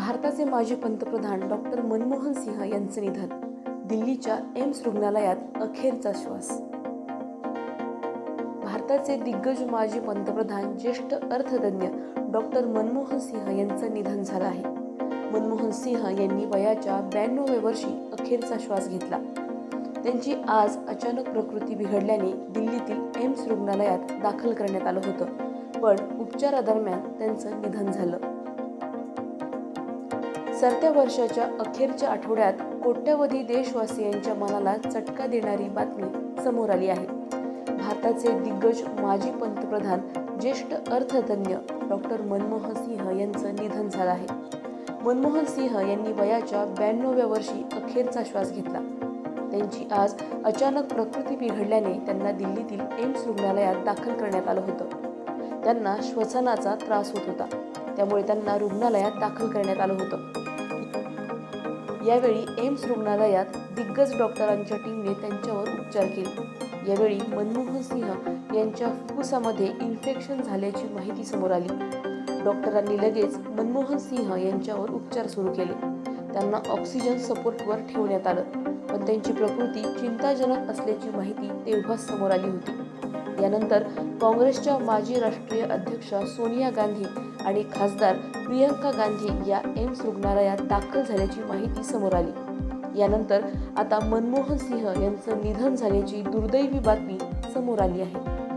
भारताचे माजी पंतप्रधान डॉक्टर मनमोहन सिंह यांचं निधन दिल्लीच्या एम्स रुग्णालयात अखेरचा श्वास. भारताचे दिग्गज माजी पंतप्रधान ज्येष्ठ अर्थतज्ञ डॉक्टर मनमोहन सिंह यांचं निधन झालं आहे. मनमोहन सिंह यांनी वयाच्या ब्याण्णव्या वर्षी अखेरचा श्वास घेतला. त्यांची आज अचानक प्रकृती बिघडल्याने दिल्लीतील एम्स रुग्णालयात दाखल करण्यात आलं होतं. पण उपचारादरम्यान त्यांचं निधन झालं. सरत्या वर्षाच्या अखेरच्या आठवड्यात कोट्यवधी देशवासियांच्या मनाला चटका देणारी बातमी समोर आली आहे. भारताचे दिग्गज माजी पंतप्रधान ज्येष्ठ अर्थतज्ञ डॉक्टर मनमोहन सिंह यांचं निधन झालं आहे. मनमोहन सिंह यांनी वयाच्या ब्याण्णव्या वर्षी अखेरचा श्वास घेतला. त्यांची आज अचानक प्रकृती बिघडल्याने त्यांना दिल्लीतील एम्स रुग्णालयात दाखल करण्यात आलं होतं. त्यांना श्वसनाचा त्रास होत होता. त्यामुळे त्यांना रुग्णालयात दाखल करण्यात आलं होतं. यावेळी एम्स रुग्णालयात दिग्गज डॉक्टरांच्या टीमने त्यांच्यावर उपचार केले. यावेळी मनमोहन सिंह यांच्या फुफ्फुसामध्ये इन्फेक्शन झाल्याची माहिती समोर आली. डॉक्टरांनी लगेच मनमोहन सिंह यांच्यावर उपचार सुरू केले. त्यांना ऑक्सिजन सपोर्टवर ठेवण्यात आलं पण त्यांची प्रकृती चिंताजनक असल्याची माहिती तेव्हाच समोर आली होती. यानंतर काँग्रेसच्या माजी राष्ट्रीय अध्यक्ष सोनिया गांधी आणि खासदार प्रियंका गांधी या एम्स रुग्णालयात दाखल झाल्याची माहिती समोर आली. यानंतर आता मनमोहन सिंह यांचं निधन झाल्याची दुर्दैवी बातमी समोर आली आहे.